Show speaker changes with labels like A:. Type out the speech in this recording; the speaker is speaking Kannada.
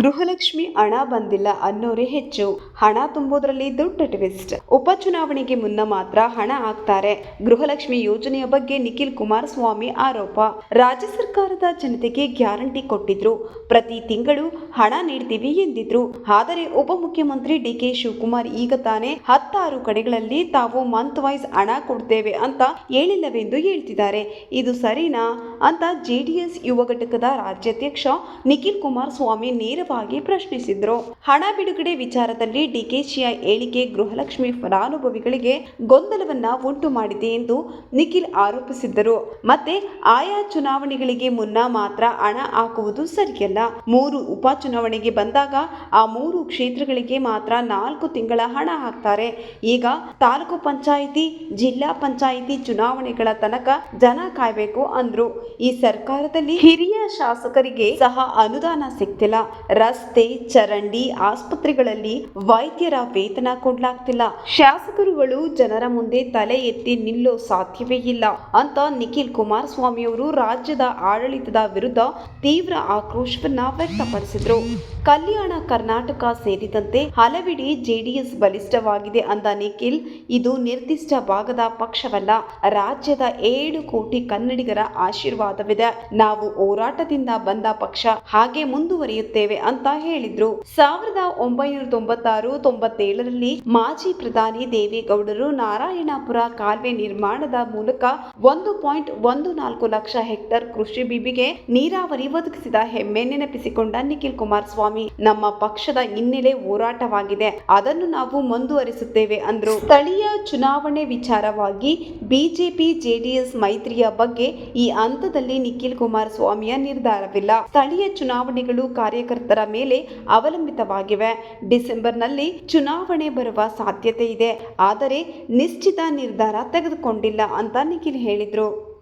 A: ಗೃಹಲಕ್ಷ್ಮಿ ಹಣ ಬಂದಿಲ್ಲ ಅನ್ನೋರೇ ಹೆಚ್ಚು. ಹಣ ತುಂಬೋದ್ರಲ್ಲಿ ದೊಡ್ಡ ಟ್ವಿಸ್ಟ್ ಉಪಚುನಾವಣೆಗೆ ಮುನ್ನ ಮಾತ್ರ ಹಣ ಹಾಕ್ತಾರೆ. ಗೃಹಲಕ್ಷ್ಮಿ ಯೋಜನೆಯ ಬಗ್ಗೆ ನಿಖಿಲ್ ಕುಮಾರಸ್ವಾಮಿ ಆರೋಪ. ರಾಜ್ಯ ಸರ್ಕಾರದ ಜನತೆಗೆ ಗ್ಯಾರಂಟಿ ಕೊಟ್ಟಿದ್ರು. ಪ್ರತಿ ತಿಂಗಳು ಹಣ ನೀಡ್ತೀವಿ ಎಂದಿದ್ರು. ಆದರೆ ಉಪಮುಖ್ಯಮಂತ್ರಿ ಡಿ ಕೆ ಶಿವಕುಮಾರ್ ಈಗ ತಾನೇ ಹತ್ತಾರು ಕಡೆಗಳಲ್ಲಿ ತಾವು ಮಂತ್ ವೈಸ್ ಹಣ ಕೊಡ್ತೇವೆ ಅಂತ ಹೇಳಿಲ್ಲವೆಂದು ಹೇಳ್ತಿದ್ದಾರೆ. ಇದು ಸರಿನಾ? ಅಂತ ಜೆಡಿಎಸ್ ಯುವ ಘಟಕದ ರಾಜ್ಯಾಧ್ಯಕ್ಷ ನಿಖಿಲ್ ಕುಮಾರಸ್ವಾಮಿ ನೇರವಾಗಿ ಪ್ರಶ್ನಿಸಿದ್ರು. ಹಣ ಬಿಡುಗಡೆ ವಿಚಾರದಲ್ಲಿ ಡಿಕೆಶಿಯ ಹೇಳಿಕೆ, ಗೃಹಲಕ್ಷ್ಮಿ ಫಲಾನುಭವಿಗಳಿಗೆ ಗೊಂದಲವನ್ನ ಉಂಟು ಮಾಡಿದೆ ಎಂದು ನಿಖಿಲ್ ಆರೋಪಿಸಿದ್ದರು. ಮತ್ತೆ ಆಯಾ ಚುನಾವಣೆಗಳಿಗೆ ಮುನ್ನ ಮಾತ್ರ ಹಣ ಹಾಕುವುದು ಸರಿಯಲ್ಲ. ಮೂರು ಉಪಚುನಾವಣೆಗೆ ಬಂದಾಗ ಆ ಮೂರು ಕ್ಷೇತ್ರಗಳಿಗೆ ಮಾತ್ರ ನಾಲ್ಕು ತಿಂಗಳ ಹಣ ಹಾಕ್ತಾರೆ. ಈಗ ತಾಲೂಕು ಪಂಚಾಯಿತಿ, ಜಿಲ್ಲಾ ಪಂಚಾಯಿತಿ ಚುನಾವಣೆಗಳ ತನಕ ಜನ ಕಾಯ್ಬೇಕು ಅಂದ್ರು. ಈ ಸರ್ಕಾರದಲ್ಲಿ ಹಿರಿಯ ಶಾಸಕರಿಗೆ ಸಹ ಅನುದಾನ ಸಿಗ್ತಿಲ್ಲ. ರಸ್ತೆ, ಚರಂಡಿ, ಆಸ್ಪತ್ರೆಗಳಲ್ಲಿ ವೈದ್ಯರ ವೇತನ ಕೊಡ್ಲಾಗ್ತಿಲ್ಲ. ಶಾಸಕರುಗಳು ಜನರ ಮುಂದೆ ತಲೆ ಎತ್ತಿ ನಿಲ್ಲೋ ಸಾಧ್ಯವೇ ಇಲ್ಲ ಅಂತ ನಿಖಿಲ್ ಕುಮಾರಸ್ವಾಮಿ ಅವರು ರಾಜ್ಯದ ಆಡಳಿತದ ವಿರುದ್ಧ ತೀವ್ರ ಆಕ್ರೋಶವನ್ನ ವ್ಯಕ್ತಪಡಿಸಿದ್ರು. ಕಲ್ಯಾಣ ಕರ್ನಾಟಕ ಸೇರಿದಂತೆ ಹಲವೆಡೆ ಜೆಡಿಎಸ್ ಬಲಿಷ್ಠವಾಗಿದೆ ಅಂದ ನಿಖಿಲ್, ಇದು ನಿರ್ದಿಷ್ಟ ಭಾಗದ ಪಕ್ಷವಲ್ಲ. ರಾಜ್ಯದ ಏಳು ಕೋಟಿ ಕನ್ನಡಿಗರ ಆಶೀರ್ವಾದವಿದೆ. ನಾವು ಹೋರಾಟದಿಂದ ಬಂದ ಪಕ್ಷ, ಹಾಗೆ ಮುಂದುವರಿಯುತ್ತೇವೆ. ಅಂತ ಹೇಳಿದ್ರು. ಸಾವಿರದ ಒಂಬೈನೂರ ತೊಂಬತ್ತಾರು, ತೊಂಬತ್ತೇಳರಲ್ಲಿ ಮಾಜಿ ಪ್ರಧಾನಿ ದೇವೇಗೌಡರು ನಾರಾಯಣಪುರ ಕಾಲುವೆ ನಿರ್ಮಾಣದ ಮೂಲಕ ಒಂದು ಪಾಯಿಂಟ್ ಒಂದು ನಾಲ್ಕು ಲಕ್ಷ ಹೆಕ್ಟರ್ ಕೃಷಿ ಬಿಬಿಗೆ ನೀರಾವರಿ ಒದಗಿಸಿದ ಹೆಮ್ಮೆ ನೆನಪಿಸಿಕೊಂಡ ನಿಖಿಲ್ ಕುಮಾರಸ್ವಾಮಿ, ನಮ್ಮ ಪಕ್ಷದ ಹಿನ್ನೆಲೆ ಹೋರಾಟವಾಗಿದೆ, ಅದನ್ನು ನಾವು ಮುಂದುವರಿಸುತ್ತೇವೆ ಅಂದ್ರು. ಸ್ಥಳೀಯ ಚುನಾವಣೆ ವಿಚಾರವಾಗಿ ಬಿಜೆಪಿ, ಜೆಡಿಎಸ್ ಮೈತ್ರಿಯ ಬಗ್ಗೆ ಈ ಹಂತದಲ್ಲಿ ನಿಖಿಲ್ ಕುಮಾರಸ್ವಾಮಿಯ ನಿರ್ಧಾರವಿಲ್ಲ. ಸ್ಥಳೀಯ ಚುನಾವಣೆಗಳು ಕಾರ್ಯಕರ್ತರ ಮೇಲೆ ಅವಲಂಬಿತವಾಗಿವೆ. ಡಿಸೆಂಬರ್ನಲ್ಲಿ ಚುನಾವಣೆ ಬರುವ ಸಾಧ್ಯತೆ ಇದೆ. ಆದರೆ ನಿಶ್ಚಿತ ನಿರ್ಧಾರ ತೆಗೆದುಕೊಂಡಿಲ್ಲ ಅಂತ ನಿಖಿಲ್ ಹೇಳಿದ್ರು.